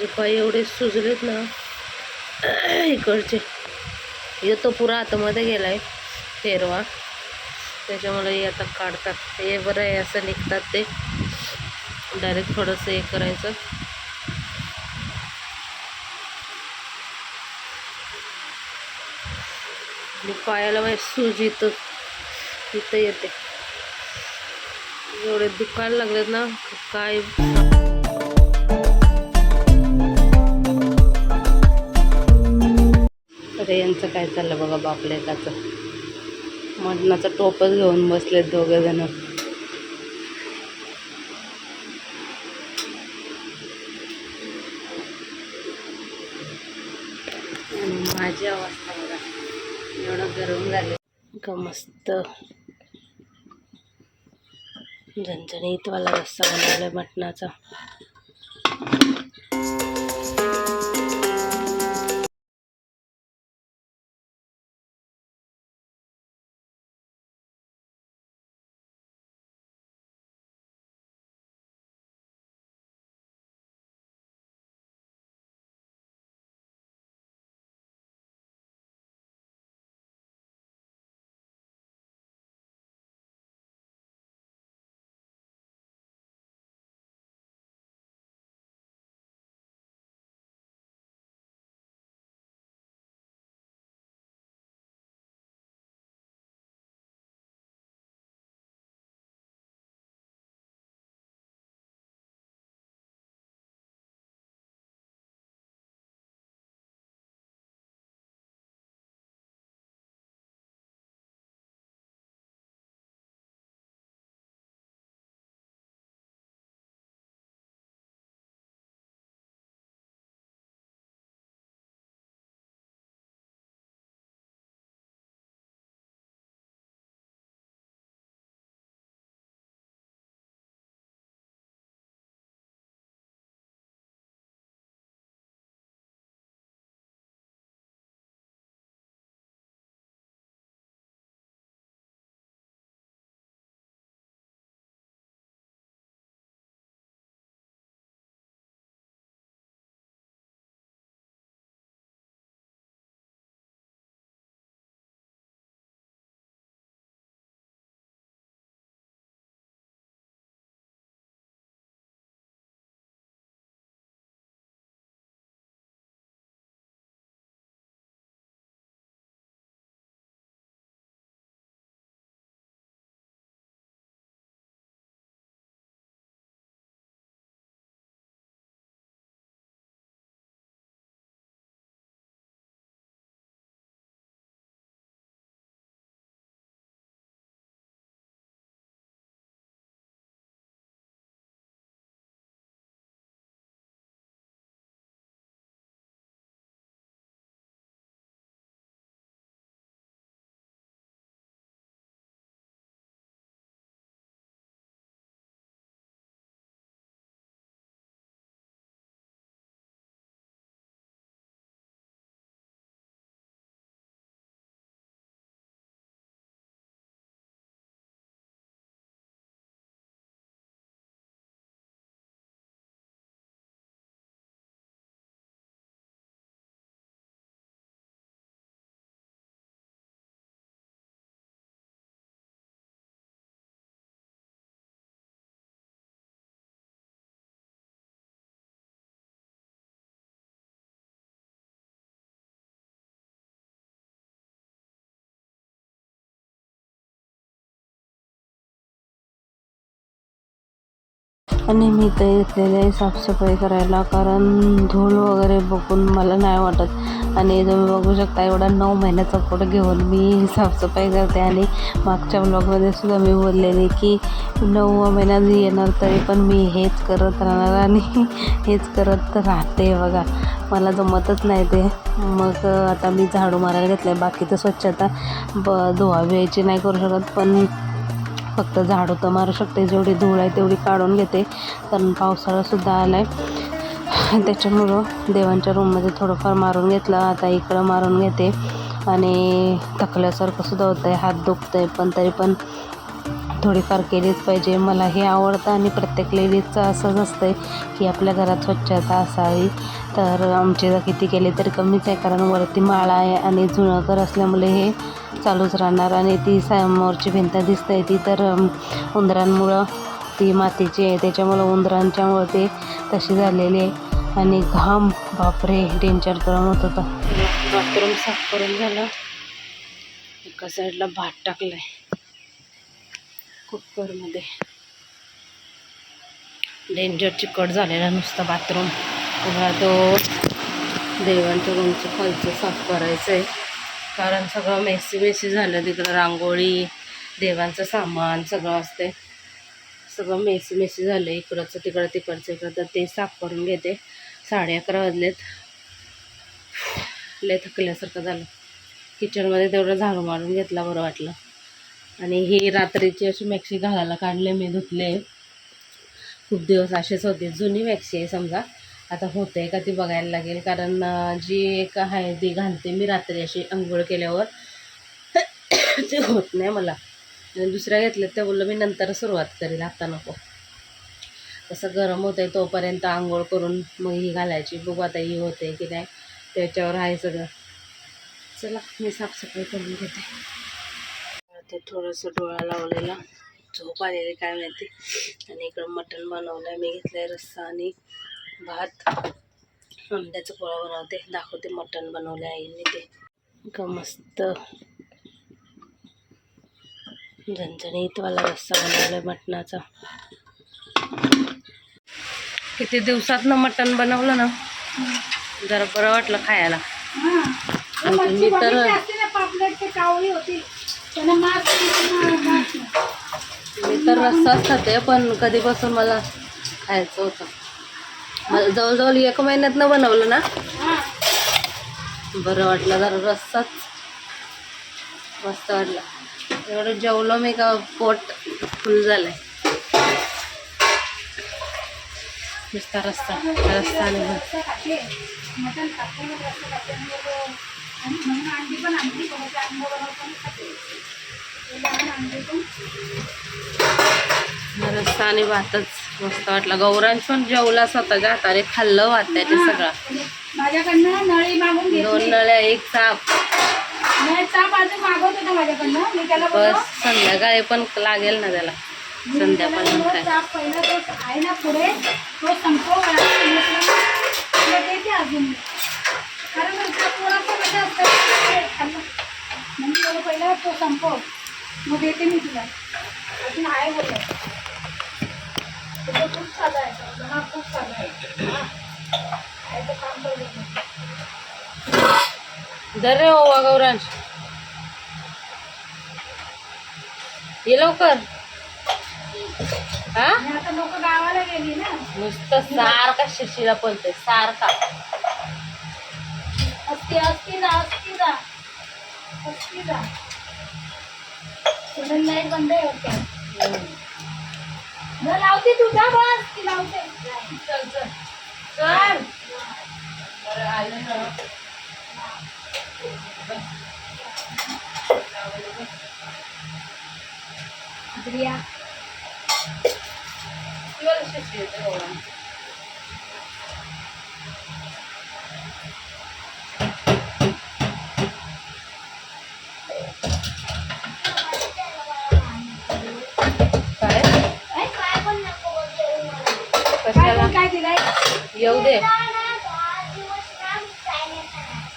माझे पाय एवढे सुजलेत ना इकडचे. येतो पुरा आतमध्ये गेलाय फेरवा त्याच्यामुळे हे आता काढतात. हे बरं आहे असं निघतात ते. डायरेक्ट थोडंसं हे करायचं. पायाला माझ्या सूज इथं इथं येते. एवढे दुखायला लागलेत ना काय अरे यांचं काय चाललं बघा त्याचं. मटनाचं टोपच घेऊन बसलेत दोघे जण. माझी अवस्था बघा एवढं गरम झाले का मस्त. झणझणीतवाला रस्सा बनवलाय मटणाचा. आणि मी ते घेतलेले साफसफाई करायला कारण धूळ वगैरे बघून मला नाही वाटत. आणि तुम्ही बघू शकता एवढा नऊ महिन्याचा पोट घेऊन मी साफसफाई करते. आणि मागच्या ब्लॉगमध्ये सुद्धा मी बोललेले की नऊ महिन्यात येणार तरी पण मी हेच करत राहणार आणि हेच करत राहते बघा. मला जमतच नाही ते. मग आता मी झाडू मारायला घेतलं आहे बाकी तर स्वच्छता ब धुवा व्यायची नाही करू शकत. पण फक्त झाड होतं. मारू शकते जेवढी धूळ आहे तेवढी काढून घेते. कारण पावसाळासुद्धा आला आहे त्याच्यामुळं देवांच्या रूममध्ये थोडंफार मारून घेतलं. आता इकडं मारून घेते. आणि थकल्यासारखं सुद्धा होतं आहे हात दुखतं आहे पण तरी पण थोडीफार केलीच पाहिजे. मला हे आवडतं आणि प्रत्येक लेडीजचं असंच असतं की आपल्या घरात स्वच्छता असावी. तर आमचे जर किती केले तर कमीच आहे कारण वरती माळा आहे आणि जुनं घर असल्यामुळे हे चालूच राहणार आणि ती समोरची भिंत दिसते ती. तर उंदरांमुळं ती मातीची आहे. त्याच्यामुळं उंदरांच्यामुळं ते तशी झालेली आहे. आणि घाम बापरे डेंजर गरम होत होता. बाथरूम साफ करून झालं. एका साईडला भात टाकलाय. कुकरमध्ये. डेंजर चिकट झालेला नुसता बाथरूम पुन्हा तो देवांच्या रूमचं खालचं साफ करायचं आहे कारण सगळं मेसी मेसी झालं तिकडं रांगोळी देवांचं सामान सगळं असते सगळं मेसी मेसी झालं इकडचं तिकडं तिकडचं इकडं. तर ते साफ करून घेते. साडे अकरा वाजलेत. लय थकल्यासारखं झालं. किचनमध्ये तेवढं झाडू मारून घेतला बरं वाटलं. आणि हे रात्रीची अशी मॅक्सी घालायला काढले मी धुतले. खूप दिवस असेच होते जुनी मॅक्सी आहे समजा. आता होते का ती बघायला लागेल कारण जी एक आहे ती घालते मी रात्री अशी आंघोळ केल्यावर. ते होत नाही मला. आणि दुसऱ्या घेतल्या त्या बोललं मी नंतर सुरुवात करेल आता नको. कसं गरम होतं आहे तोपर्यंत आंघोळ करून मग ही घालायची. बघू आता ही होते की नाही. त्याच्यावर आहे सगळं. चला मी साफसफाई करून घेते. ते थोडंसं डोळा लावलेला. झोप आलेली काय माहिती. आणि इकडं मटण बनवलं आहे मी घेतलं आहे रस्सा आणि भात. अंड्याचं पोळा बनवते. दाखवते मटण बनवलं आहे आईने ते. का मस्त. झणझणीतवाला रस्सा बनवला आहे मटणाचा. किती दिवसातनं मटण बनवलं ना? जरा बरं वाटलं खायला. मी तर मी तर रस्साच खाते पण कधीपासून मला खायचं होतं. मला जवळजवळ एक महिन्यातनं बनवलं ना? बरं वाटलं जरा रस्साच मस्त वाटलं. एवढं जेवलं मी का पोट फुल झालंय. नुसता रस्ता रस्ता आणि भात रस्सा आणि भातच मस्त वाटला. गौरांश पण जेवला स्वतःच्या हाताने खाल्लं भात त्याने सगळं. माझ्याकडनं नळी मागून दोन नळ्या एक साप अजून मागवत होता माझ्याकडनं. मी त्याला बस संध्याकाळी पण लागेल ना त्याला. संध्याकाळी काय पहिला तो आहे ना पुढे तो संपव. कारण कसं असतं, खाल्लं. पहिला तो संपव मग देते मी तुला अजून आहे बोललो तो खूप साधा आहे हा खूप साधा आहे हा. काम करू देतो. धर रे ओवा गौरांश ये लवकर हा आता लोक गावाला गेली ना नुसतं सारखा शिशीला पळते सारखा असती असती जा असती जा असती जा सोडून लाइट बंद आहे होते न लावते तू जा बस ती लावते. चल चल. चल. बरं आलं ना. प्रिया. किती वर्ष शिशी येऊ दे.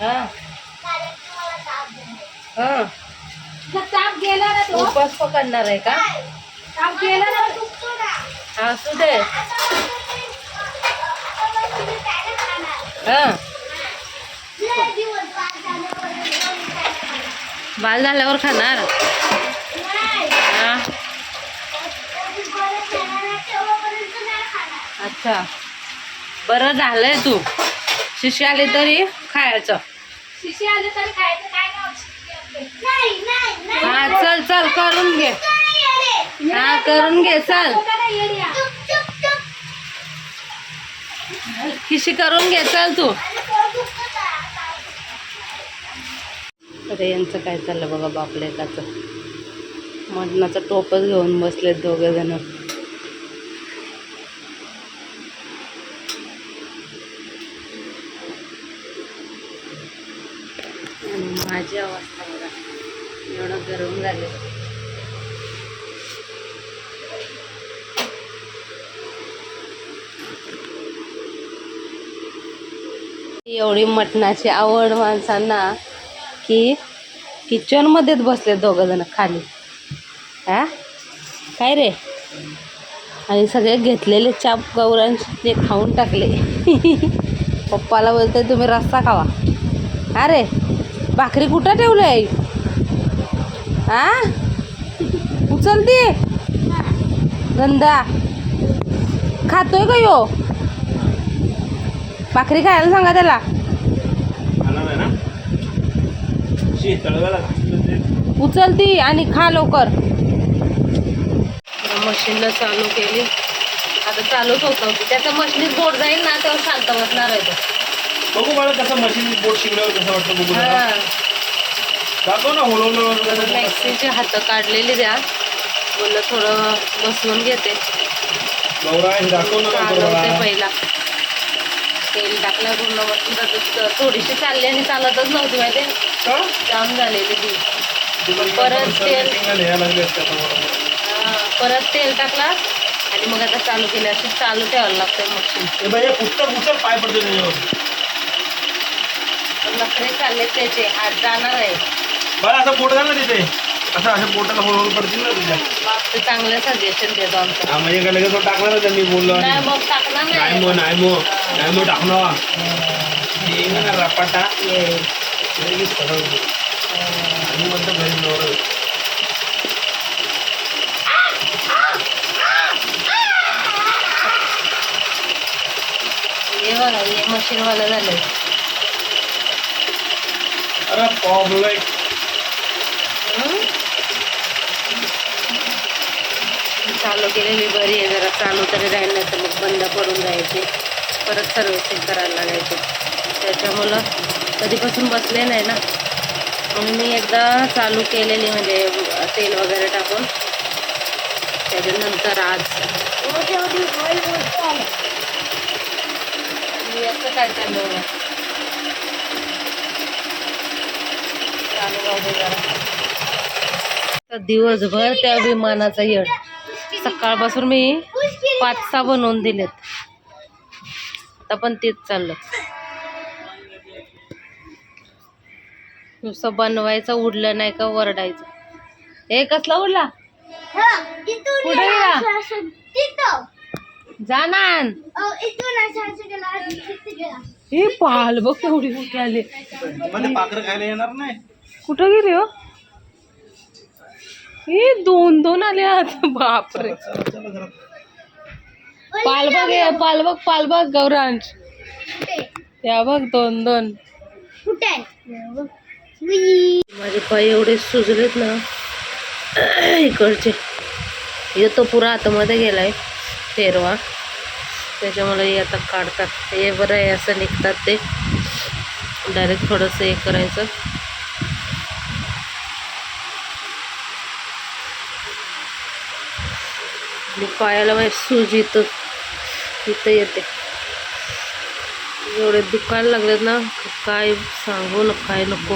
हा. हा. ताप गेला ना तो? उपास पकडणार आहे का? ताप गेला ना. हा, असू दे. हा. बाल झाल्यावर खाणार? हा. अच्छा. बरं झालंय तू. शिशी आली तरी खायचं. शिशी आले तरी खायचं काय नाही हा चल चल करून घे. हा करून घे चल. शिशी करून घे चल तू. अरे यांचं काय चाललं बघा बापलेकाचं. मटणाचा टोपच घेऊन बसलेत दोघे जण. आणि अवस्था बघा. एवढं गरम झाले एवढी मटणाची आवड माणसांना की किचनमध्येच बसले दोघंजण खाली. हा? काय रे? आणि सगळे घेतलेले चाप गौरांचे ते खाऊन टाकले. पप्पाला बोलते तुम्ही रस्ता खावा. अरे भाकरी कुठं ठेवलंय हा उचलते? गंदा खातोय का यो? भाकरी खायला सांगा त्याला. उचलती आणि खा लवकर. मशीनला चालू केली. आता चालूच होत. नव्हती त्याचं मशीनीत बोट जाईल ना तेव्हा शांत बसणार आहे तो. बघू मला कसं मशीन बोट शिकल्यावर कसं वाटतं बघू जरा. दाखव ना हळूहळू हळूहळू. मॅक्सीची हातं काढलेली द्या बोललं थोडं बसवून घेते गौरा हे दाखव ना लवकर चालवते मला. पहिला तेल टाकलं पूर्ण मशीन आता थोडीशी चालली आणि चालतच नव्हती माहिती का? जाम झालेली ती परत तेल. सर्व्हिसिंगला न्यायला लागले असते आता मला. हा, परत तेल टाकला आणि मग आता चालू केली अशी चालू ठेवायला लागतंय मशीन ए बाई, हे पुस्तक उचल पाय पडते त्याच्यावर नखरे चालले त्याचे आज जाणार आहे. बरं असं घाल ना तिथे? असं असं बोटाला हळूहळू पडतील ना तुझ्या ते चांगलं सजेशन देतो आमचं. हा म्हणजे काय लगेच तो टाकला ना त्यांनी बोललो. नाही मग टाकणार नाही. नाही मो नाही मो नाही मो टाकणार. हे ना रपाटा. लगेच ठरवलं. आणि म्हणतो घरी नवरा हे बघा हे मशीनवालं झालंय. हं? चालू केलेली बरी आहे जरा चालू तरी राहील नाही तर मग बंद पडून जायचे. परत सर्व्हिसिंग करायला लागायचे. त्याच्यामुळं कधीपासून बसले नाही ना. म्हणून मी एकदा चालू केलेली म्हणजे तेल वगैरे टाकून. त्याच्यानंतर आज. मी असं काय चालू आहे चालू राहू दे जरा तर दिवसभर त्या विमानाचा येड सकाळपासून मी पाच सहा बनवून दिलेत. आता पण तेच चाललं. नुसतं बनवायचं उडलं नाही का वरडायचं हे कसला उडला? कुठे गेला? जा ना. आण. हे पाल बघ मोठी आली पाखरं खायला येणार नाही. कुठं गेली हो? हे दोन दोन आले आत. बापरे. चला चला जरा पाल बघ हे, पाल बघ पाल बघ गौरांश या बघ. दोन दोन माझे पाय एवढे सुजलेत ना. इकडचे. येतो पुरा आतमध्ये गेलाय. तेरवा. त्याच्यामुळे आता काढतात. हे बरं आहे असं निघतात ते. डायरेक्ट थोडंसं हे करायचं. आणि पायाला माझ्या सूज इथं इथं येते. एवढे दुखायला लागलेत ना काय सांगू न काय नको.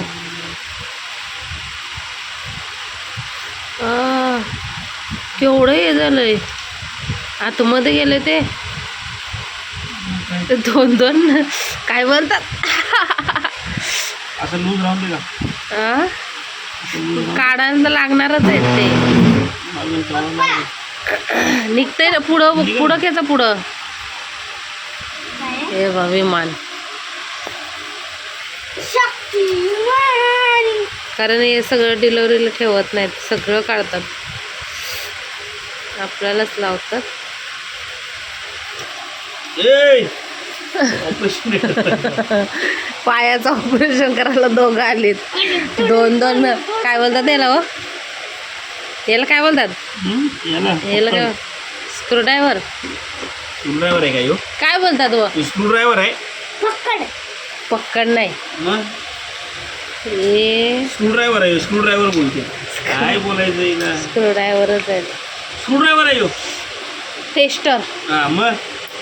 आ, केवढं हे झालंय. आतमध्ये गेले ते. दोन दोन काय बोलतात? काढायला लागणारच आहेत ते. निघतंय ना पुढं पुढं घ्यायचं पुढं. हे बा विमान. कारण हे सगळं डिलिव्हरीला ठेवत नाहीत सगळं काढतात. आपल्यालाच लावतात. पायाचं ऑपरेशन करायला दोघं आलीत. दोन दोन काय बोलतात याला हो? याला काय बोलतात? याला काय स्क्रू ड्रायव्हर स्क्रू ड्रायव्हर आहे का यो? काय बोलतात व? स्क्रू ड्रायव्हर आहे. पक्कड नाही. मग हे स्क्रू ड्रायव्हर आहे स्क्रू ड्रायव्हर बोलते. काय बोलायचं हिला? स्क्रूड्रायव्हरच आहे. स्क्रूड्रायव्हर आहे ह्यो. टेस्टर हा मग?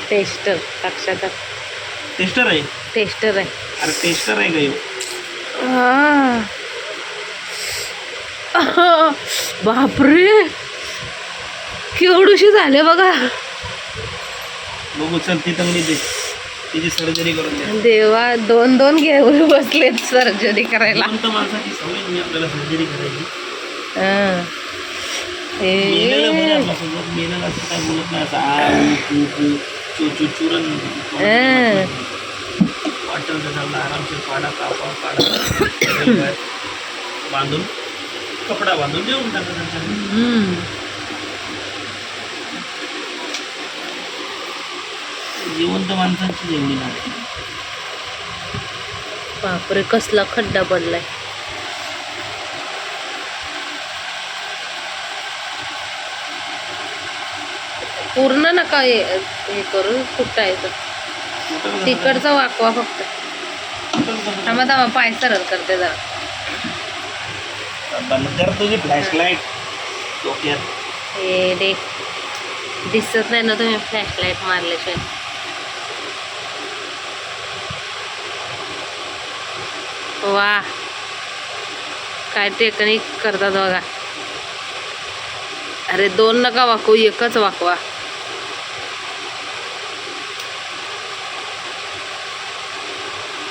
टेस्टर लक्षात आलं. टेस्टर आहे. टेस्टर आहे. अरे टेस्टर आहे का? बापरे. केवढूशी झाले बघा. बघू चल ती तंगडी दे. तिची सर्जरी करून द्या देवा दोन दोन घेऊन बसलेत सर्जरी करायला. जिवंत माणसाची सवय नाही आपल्याला सर्जरी करायची. हा. मेलेलं बरं ए. आपल्यासोबत. मेलेलं असं काय बोलत नाही असं आ ऊ, ऊ, ऊ, चू चू चुरण हा. वाटलं तर चाललं आरामशीर पाडा कापा पाडा. बांधून. कपडा बांधून देऊन टाका. जिवंत माणसांची जेवणी लागते बापरे कसला खड्डा पडलाय पूर्ण नका हे हे करू फुटायचं तिकडचा वाकवा फक्त. थांबा थांबा पाय सरळ करते जरा. बंद कर तुझी फ्लॅशलाईट डोक्यात हे दे. दिसत नाही ना तुम्ही फ्लॅशलाईट मारल्याशिवाय. वा. काय टेक्निक करतात बघा. अरे दोन नका वाकवू एकच वाकवा.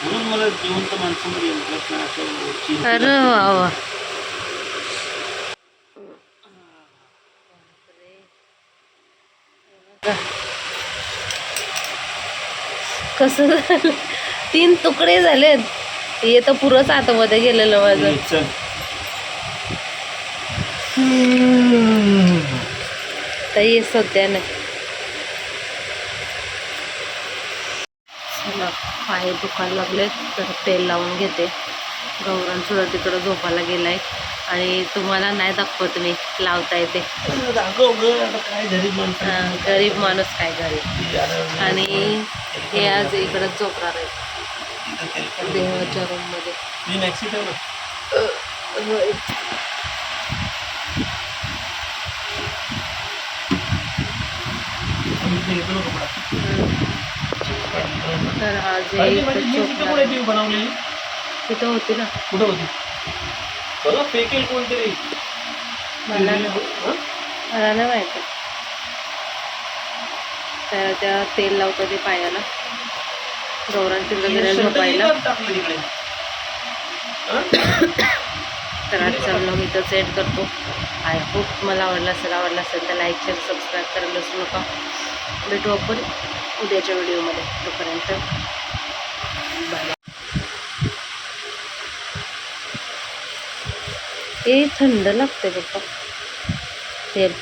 म्हणून मला जिवंत माणसामध्ये इंटरेस्ट नाही असं चिंता अरे वा वा. कसं झालं? तीन तुकडे झालेत. हे तर पुरंच आतमध्ये गेलेलं माझं. तर ये सध्या नाही चला पाय दुखायला लागले तर तेल लावून घेते. गौरान सुद्धा तिकडं झोपायला गेलाय. आणि तुम्हाला नाही दाखवत मी लावता येते गरीब माणूस काय गरीब. आणि हे आज इकडंच झोपणार आहे. देवाच्या रूममध्ये. तर आज तिथं होती ना कुठं होती? बघा फेकेल कोणतरी. मला? मला नाही माहिती. त्या त्या तेल लावतं ते पायाला. गौरांची वगैरे झोपायला. इथं? तर आज चाललो मी तर सेट करतो. आय होप मला आवडला असेल आवडला असेल तर लाईक शेअर सबस्क्राईब करायला विसरू नका. भेटू आपण उद्याच्या व्हिडिओमध्ये तोपर्यंत बाय हे थंड लागते पप्पा तेल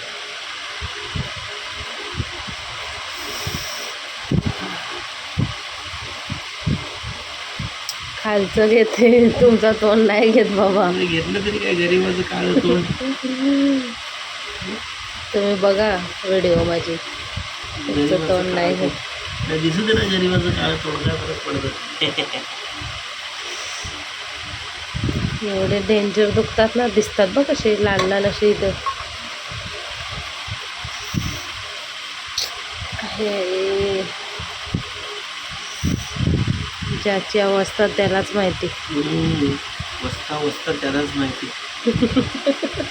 खालचं घेते तुमचा तोंड नाही घेत बाबा. घेतलं तरी काय गरीबाचं काळ तोंड. तुम्ही बघा व्हिडिओ माझी. तुमचं तोंड नाही घेत. नाही दिसू दे ना गरीबाचं काळ तोंड काय फरक पडतं एवढे डेंजर दुखतात ना दिसतात बघ कसे लाल लाल असे इथं. हे ज्याची अवस्था त्यालाच माहिती. हम्म. वस्ता वस्ता त्यालाच माहिती.